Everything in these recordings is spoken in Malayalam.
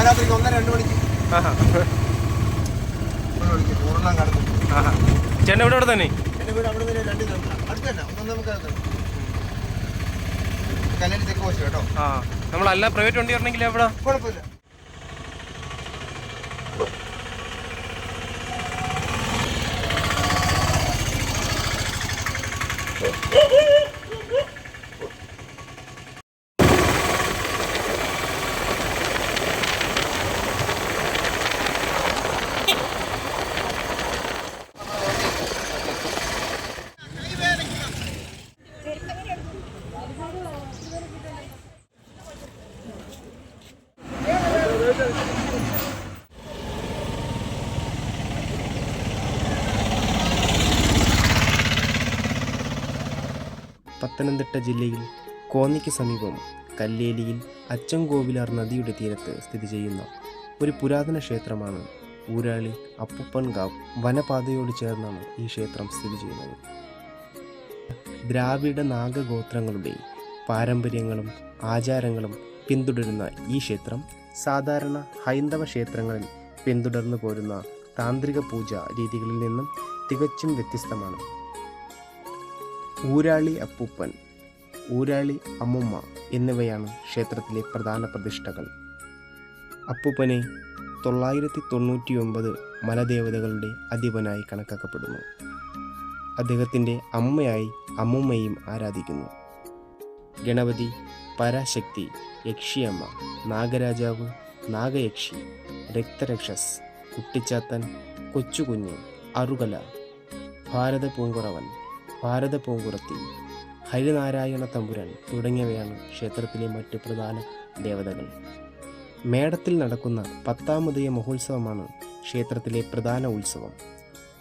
പാരാത്രിക്ക് ഒന്നര രണ്ട് മണിക്ക്. കടന്നു. ചേട്ടൻ ഇവിടെ ഇവിടെ തന്നെ എന്റെ വീട് അവിടെ നിന്ന് രണ്ട് കിലോമീറ്റർ അടുത്ത് തന്നെ ഒന്നും നമുക്ക് കല്യാണി തെക്ക് പോച്ചു കേട്ടോ. ആ നമ്മളല്ല പ്രൈവറ്റ് വണ്ടി വരണമെങ്കിൽ എവിടെ? കുഴപ്പമില്ല. പത്തനംതിട്ട ജില്ലയിൽ കോന്നിക്ക് സമീപം കല്ലേലിയിൽ അച്ചൻകോവിലാർ നദിയുടെ തീരത്ത് സ്ഥിതി ചെയ്യുന്ന ഒരു പുരാതന ക്ഷേത്രമാണ് ഊരാളി അപ്പുപ്പൻകാവ് വനപാതയോട് ചേർന്നാണ് ഈ ക്ഷേത്രം സ്ഥിതി ചെയ്യുന്നത്. ദ്രാവിഡ നാഗഗോത്രങ്ങളുടെ പാരമ്പര്യങ്ങളും ആചാരങ്ങളും പിന്തുടരുന്ന ഈ ക്ഷേത്രം സാധാരണ ഹൈന്ദവ ക്ഷേത്രങ്ങളിൽ പിന്തുടർന്നു പോരുന്ന താന്ത്രിക പൂജ രീതികളിൽ നിന്നും തികച്ചും വ്യത്യസ്തമാണ്. ഊരാളി അപ്പൂപ്പൻ ഊരാളി അമ്മുമ്മ എന്നിവയാണ് ക്ഷേത്രത്തിലെ പ്രധാന പ്രതിഷ്ഠകൾ. അപ്പൂപ്പനെ തൊള്ളായിരത്തി തൊണ്ണൂറ്റി ഒമ്പത് മലദേവതകളുടെ അധിപനായി കണക്കാക്കപ്പെടുന്നു. അദ്ദേഹത്തിന്റെ അമ്മയായി അമ്മുമ്മയും ആരാധിക്കുന്നു. ഗണപതി പരാശക്തി യക്ഷിയമ്മ നാഗരാജാവ് നാഗയക്ഷി രക്തരക്ഷസ് കുട്ടിച്ചാത്തൻ കൊച്ചുകുഞ്ഞ് അറുകല ഭാരത പൂങ്കുറവൻ ഭാരത പൂങ്കുറത്തി ഹരിനാരായണ തമ്പുരാൻ തുടങ്ങിയവയാണ് ക്ഷേത്രത്തിലെ മറ്റ് പ്രധാന ദേവതകൾ. മേടത്തിൽ നടക്കുന്ന പത്താമതയ മഹോത്സവമാണ് ക്ഷേത്രത്തിലെ പ്രധാന ഉത്സവം.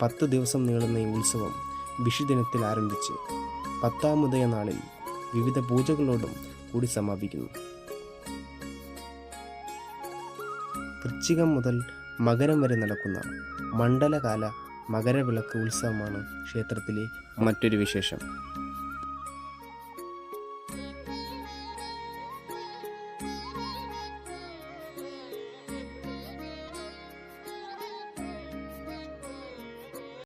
പത്ത് ദിവസം നീളുന്ന ഈ ഉത്സവം വിഷുദിനത്തിൽ ആരംഭിച്ച് പത്താമുദയ നാളിൽ വിവിധ പൂജകളോടും കൂടി സമാപിക്കുന്നു. വൃശ്ചികം മുതൽ മകരം വരെ നടക്കുന്ന മണ്ഡലകാല മകരവിളക്ക് ഉത്സവമാണ് ക്ഷേത്രത്തിലെ മറ്റൊരു വിശേഷം.